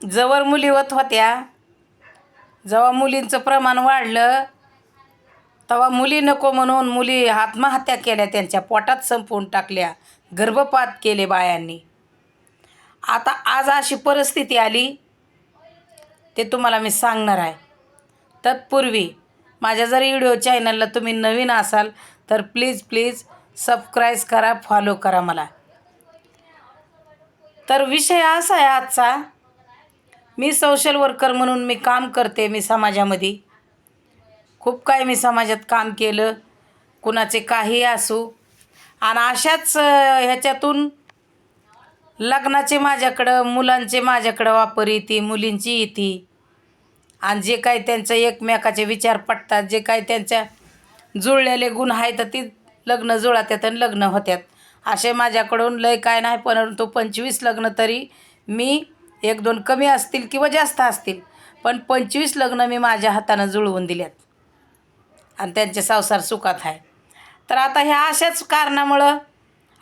जवळ मुली होत होत्या. जेव्हा मुलींचं प्रमाण वाढलं तेव्हा मुली नको म्हणून मुली आत्महत्या केल्या त्यांच्या पोटात संपवून टाकल्या गर्भपात केले बायांनी. आता आज अशी परिस्थिती आली ते तुम्हाला मी सांगणार आहे. तत्पूर्वी माझ्या जर व्हिडिओ चॅनलला तुम्ही नवीन असाल तर प्लीज प्लीज सबस्क्राईब करा फॉलो करा मला. तर विषय असा आहे आजचा मी सोशल वर्कर म्हणून मी काम करते मी समाजामध्ये. खूप काय मी समाजात काम केलं. कुणाचे काही असू. आणि अशाच ह्याच्यातून लग्नाचे माझ्याकडं मुलांचे माझ्याकडं वापर येते मुलींची येते. आणि जे काही त्यांचं एकमेकाचे विचार पटतात जे काही त्यांच्या जुळलेले गुण आहेत तर ती लग्न जुळतात आणि लग्न होत्यात. असे माझ्याकडून लय काय नाही परंतु पंचवीस लग्न तरी मी एक दोन कमी असतील किंवा जास्त असतील पण पंचवीस लग्न मी माझ्या हातानं जुळवून दिल्यात. आणि त्यांचे संसार सुखात आहे. तर आता ह्या अशाच कारणामुळं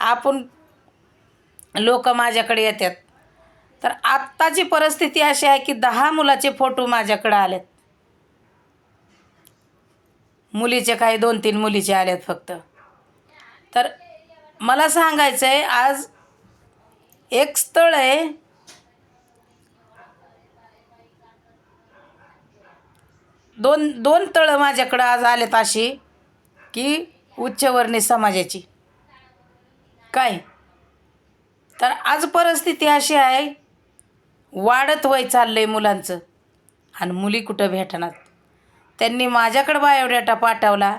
आपण लोक माझ्याकडे येतात. तर आत्ताची परिस्थिती अशी आहे की दहा मुलाचे फोटो माझ्याकडे आलेत. मुलीचे काही दोन तीन मुलीचे आलेत फक्त. तर मला सांगायचं आहे आज एक स्थळ आहे दोन दोन तळं माझ्याकडं आज आलेत अशी की उच्चवर्णी समाजाची. काय? तर आज परिस्थिती अशी आहे वाढत वय चाललं आहे मुलांचं आणि मुली कुठं भेटणार? त्यांनी माझ्याकडं बायोडेटा पाठवला.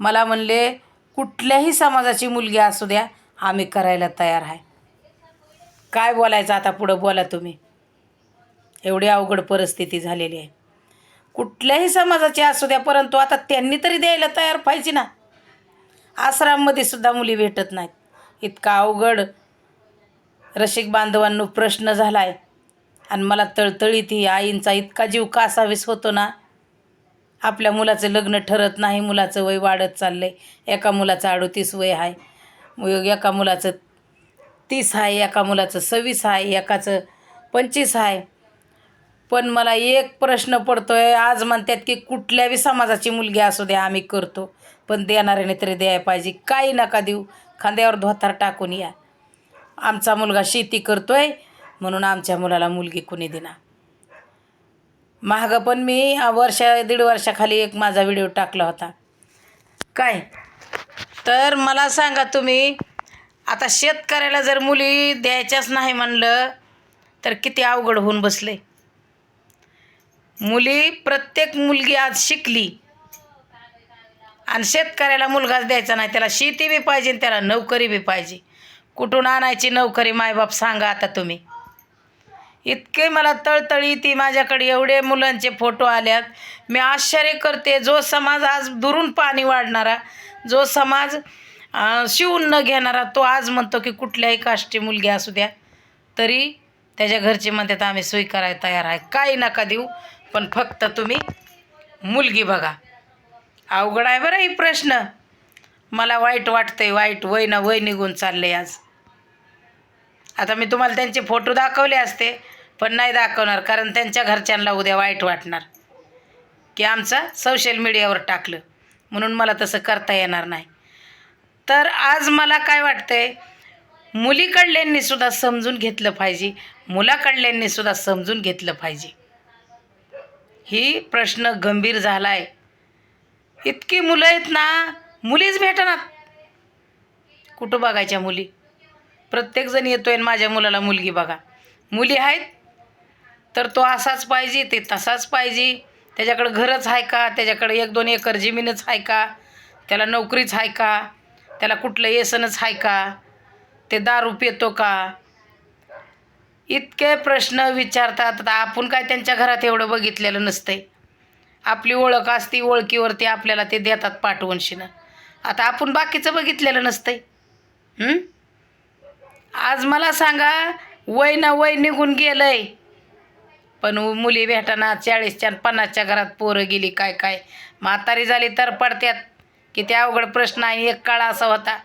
मला म्हणले कुठल्याही समाजाची मुलगी असू द्या आम्ही करायला तयार आहे. काय बोलायचं आता पुढं बोला तुम्ही. एवढी अवघड परिस्थिती झालेली आहे. कुठल्याही समाजाची असू द्या परंतु आता त्यांनी तरी द्यायला तयार पाहिजे ना. आश्रममध्ये सुद्धा मुली भेटत नाहीत. इतका अवघड रसिक बांधवांनो प्रश्न झाला आहे आणि मला तळतळी ती आईंचा इतका जीव कासावीस होतो ना. आपल्या मुलाचं लग्न ठरत नाही मुलाचं वय वाढत चाललं आहे एका मुलाचं अडोतीस वय आहे एका मुलाचं तीस आहे एका मुलाचं सव्वीस आहे एकाचं पंचवीस आहे पण मला एक प्रश्न पडतो आहे आज म्हणतात की कुठल्याही समाजाची मुलगी असू द्या आम्ही करतो. पण देणाऱ्याने तरी द्यायला पाहिजे. काही नका देऊ. खांद्यावर धोतार टाकून या. आमचा मुलगा शेती करतोय म्हणून आमच्या मुलाला मुलगी कुणी देणार? महाग पण मी वर्षा दीड वर्षाखाली एक माझा व्हिडिओ टाकला होता. काय? तर मला सांगा तुम्ही आता शेतकऱ्याला जर मुली द्यायच्याच नाही म्हणलं तर किती अवघड होऊन बसले? मुली प्रत्येक मुलगी आज शिकली. आणि शेतकऱ्याला मुलगाच द्यायचा नाही त्याला शेती बी पाहिजे आणि त्याला नोकरी बी पाहिजे. कुठून आणायची नोकरी मायबाप सांगा आता तुम्ही. इतके मला तळतळी ती माझ्याकडे एवढे मुलांचे फोटो आल्यात. मी आश्चर्य करते जो समाज आज दुरून पाणी वाढणारा जो समाज शिवून न घेणारा तो आज म्हणतो की कुठल्याही काष्टी मुलगी असू द्या तरी त्याच्या घरचे म्हणतात आम्ही स्वीकाराय तयार आहे. काही नका देऊ पण फक्त तुम्ही मुलगी बघा. अवघड आहे बरं ही प्रश्न. मला वाईट वाटतंय वाईट वय ना वय निघून चालले आज. आता मी तुम्हाला त्यांचे फोटो दाखवले असते पण नाही दाखवणार कारण त्यांच्या घरच्यांना उद्या वाईट वाटणार. की आमचा सोशल मीडियावर टाकलं. म्हणून मला तसं करता येणार नाही. तर आज मला काय वाटतंय मुलीकडल्यांनी सुद्धा समजून घेतलं पाहिजे. मुलाकडल्यांनी सुद्धा समजून घेतलं पाहिजे. ही प्रश्न गंभीर झाला आहे इतकी मुलं आहेत ना मुलीच भेटणार कुठं बघायच्या मुली? प्रत्येकजण येतोय आणि माझ्या मुलाला मुलगी बघा. मुली आहेत तर तो असाच पाहिजे ते तसाच पाहिजे. त्याच्याकडं घरच आहे का? त्याच्याकडे एक दोन एकर जमीनच आहे का? त्याला नोकरीच आहे का? त्याला कुठलं येसनच आहे का? ते दारू पितो का? इतके प्रश्न विचारतात. आता आपण काय त्यांच्या घरात एवढं बघितलेलं नसतंय. आपली ओळख असती ओळखीवरती आपल्याला ते देतात पाठवून आता आपण बाकीचं बघितलेलं नसतंय. आज मला सांगा वय ना वय निघून गेलंय. पण मुली भेटाना चाळीसच्या पन्नासच्या घरात पोरं गेली काय काय? म्हातारी झाली तर पडत्यात. किती अवघड प्रश्न आहे. एक काळ असा होता.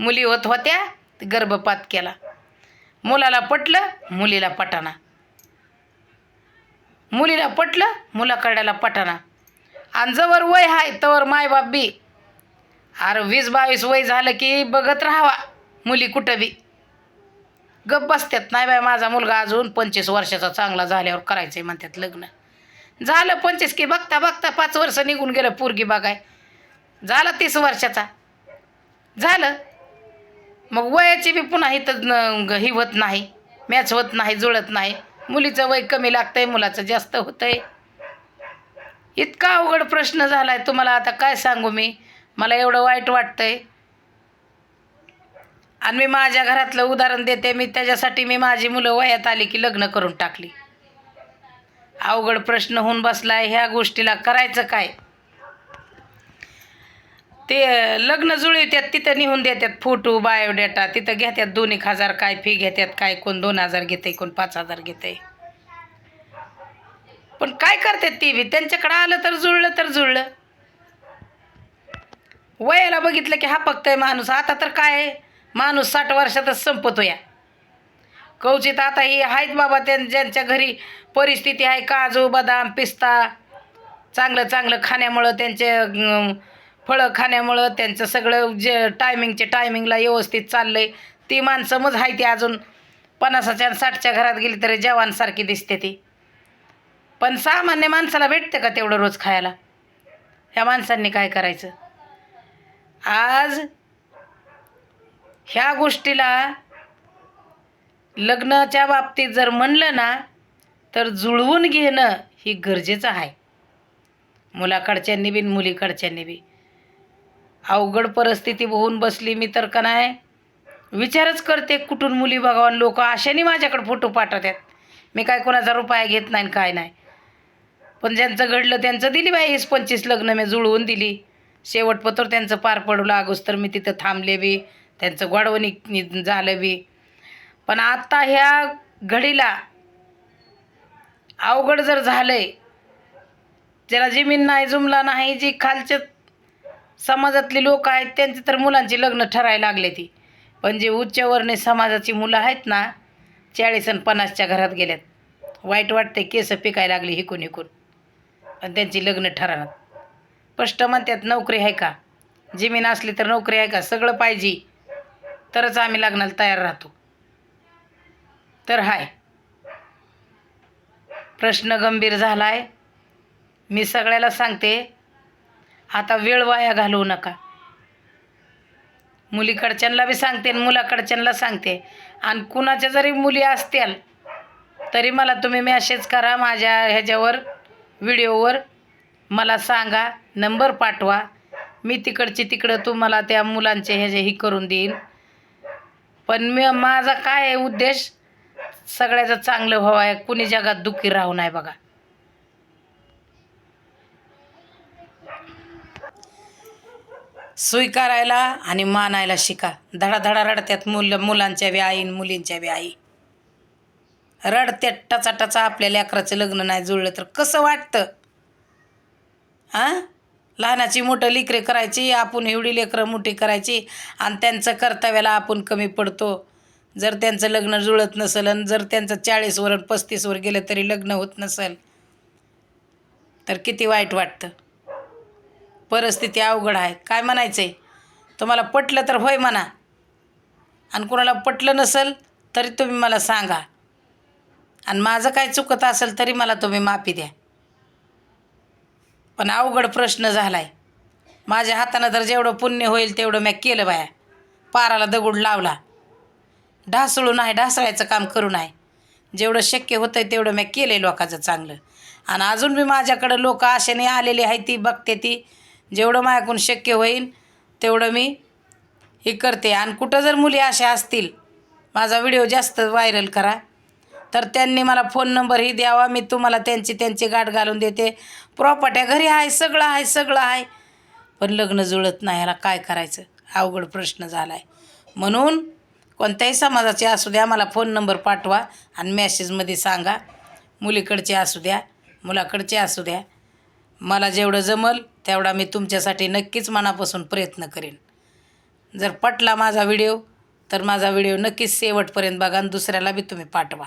मुली होत होत्या गर्भपात केला. मुलाला पटलं मुलीला पटाना. मुलीला पटलं मुलाकड्याला पटाना. आणि जवळ वय आहे तवर मायबाप बी. अरे वीस बावीस वय झालं की बघत राहावा मुली कुठं बी. गप बसत्यात नाही बाय माझा मुलगा अजून पंचवीस वर्षाचा चांगला झाल्यावर करायचं आहे म्हणतात लग्न. झालं पंचवीस की बघता बघता पाच वर्ष निघून गेलं पोरगी बघाय. झालं तीस वर्षाचा. झालं. मग वयाची बी पुन्हा इथं ही होत नाही मॅच होत नाही जुळत नाही. मुलीचं वय कमी लागतंय मुलाचं जास्त होतंय. इतका अवघड प्रश्न झालाय तुम्हाला आता काय सांगू मी? मला एवढं वाईट वाटतंय. आणि मी माझ्या घरातलं उदाहरण देते मी त्याच्यासाठी मी माझी मुलं वयात आली की लग्न करून टाकली. अवघड प्रश्न होऊन बसलाय ह्या गोष्टीला करायचं काय? ते लग्न जुळवत्यात तिथं निहून देतात फोटो बायोडेटा तिथं घेतात दोन एक हजार काय फी घेतात काय कोण दोन हजार घेते कोण पाच हजार घेते पण काय करतात ती बी? त्यांच्याकडं आलं तर जुळलं तर जुळलं. वयाला बघितलं की हा आहे माणूस आता तर काय आहे? माणूस साठ वर्षातच संपतो या कवचित आता ही आहेत बाबा त्यां ज्यांच्या घरी परिस्थिती आहे काजू बदाम पिस्ता चांगलं चांगलं खाण्यामुळं त्यांचे फळं खाण्यामुळं त्यांचं सगळं जे टायमिंगचे टायमिंगला व्यवस्थित चाललं आहे ती माणसं मज आहे ती अजून. पन्नासाच्या आणि साठच्या घरात गेली तरी जवानसारखी दिसते ती. पण सामान्य माणसाला भेटते का तेवढं रोज खायला? ह्या माणसांनी काय करायचं? आज ह्या गोष्टीला लग्नाच्या बाबतीत जर म्हणलं ना तर जुळवून घेणं ही गरजेचं आहे. मुलाकडच्यांनी बी मुलीकडच्यांनी बी. अवघड परिस्थिती होऊन बसली मी तर का नाही? विचारच करते कुठून मुली भगवान लोक आशाने माझ्याकडे फोटो पाठवतात. मी काय कोणाचा रुपया घेत नाही काय नाही. पण ज्यांचं घडलं त्यांचं दिली बाई वीस पंचवीस लग्न मी जुळवून दिली. शेवटपत्र त्यांचं पार पडू लागोस तर मी तिथं थांबले बी त्यांचं गोडवणी झालं बी. पण आत्ता ह्या घडीला अवघड जर झालं आहे ज्याला जमीन नाही जुमला नाही जी खालच्या समाजातली लोक आहेत त्यांची तर मुलांची लग्न ठरायला लागले ती. पण जे उच्चवर्णीय समाजाची मुलं आहेत ना चाळीस आणि पन्नासच्या घरात गेल्यात. वाईट वाटते केस पिकायला लागली हिकून हिकून. पण त्यांची लग्न ठरणार स्पष्ट म्हणतात नोकरी आहे का? जमीन असली तर नोकरी आहे का? सगळं पाहिजे. तरच आम्ही लग्नाला तयार राहतो. तर हाय. प्रश्न गंभीर झाला आहे मी सगळ्याला सांगते आता वेळ वाया घालवू नका. मुलीकडच्यांना बी सांगते आणि मुलाकडच्यांना सांगते. आणि कुणाच्या जरी मुली असतील तरी मला तुम्ही मॅसेज करा माझ्या ह्याच्यावर व्हिडिओवर. मला सांगा नंबर पाठवा. मी तिकडची तिकडं तुम्हाला त्या मुलांचे ह्याचे ही करून देईन. पण मी माझा काय आहे उद्देश? सगळ्याचं चांगलं व्हावं आहे कुणी जगात दुःखी राहू नाही बघा. स्वीकारायला आणि मानायला शिका. धडाधडा रडत्यात मुलं मुलांच्या बी आई आणि मुलींच्या बी आई. रडत्यात टचा टचा आपल्या लेकराचं लग्न नाही जुळलं तर कसं वाटतं? हां लहानाची मोठं लेकरे करायची आपण एवढी लेकरं मोठी करायची आणि त्यांचं कर्तव्याला आपण कमी पडतो. जर त्यांचं लग्न जुळत नसेल आणि जर त्यांचं चाळीसवर आणि पस्तीसवर गेलं तरी लग्न होत नसेल तर किती वाईट वाटतं? परिस्थिती अवघड आहे. काय म्हणायचं आहे तुम्हाला पटलं तर होय म्हणा. आणि कोणाला पटलं नसेल तरी तुम्ही मला सांगा. आणि माझं काय चुकत असेल तरी मला तुम्ही माफी द्या. पण अवघड प्रश्न झाला आहे माझ्या हातानं तर जेवढं पुण्य होईल तेवढं मी केलं बाया. पाराला दगड लावला. ढासळू नाही ढासळायचं काम करू नाही जेवढं शक्य होतं आहे तेवढं मी केलं आहे लोकाचं चांगलं. आणि अजून बी माझ्याकडं लोक आशेने आलेली आहे ती बघते ती. जेवढं माझ्याकडून शक्य होईल तेवढं मी हे करते. आणि कुठं जर मुली अशा असतील माझा व्हिडिओ जास्त व्हायरल करा. तर त्यांनी मला फोन नंबरही द्यावा मी तुम्हाला त्यांची त्यांची गाठ घालून देते. प्रॉपर्ट्या घरी आहे सगळं आहे सगळं आहे. पण लग्न जुळत नाही ह्याला काय करायचं? अवघड प्रश्न झाला आहे म्हणून कोणत्याही समाजाचे असू द्या मला फोन नंबर पाठवा आणि मॅसेजमध्ये सांगा मुलीकडचे असू द्या मुलाकडचे असू द्या. मला जेवढं जमल तेवढा मी तुमच्यासाठी नक्कीच मनापासून प्रयत्न करेन. जर पटला माझा व्हिडिओ तर माझा व्हिडिओ नक्कीच शेवटपर्यंत बघा आणि दुसऱ्याला बी तुम्ही पाठवा.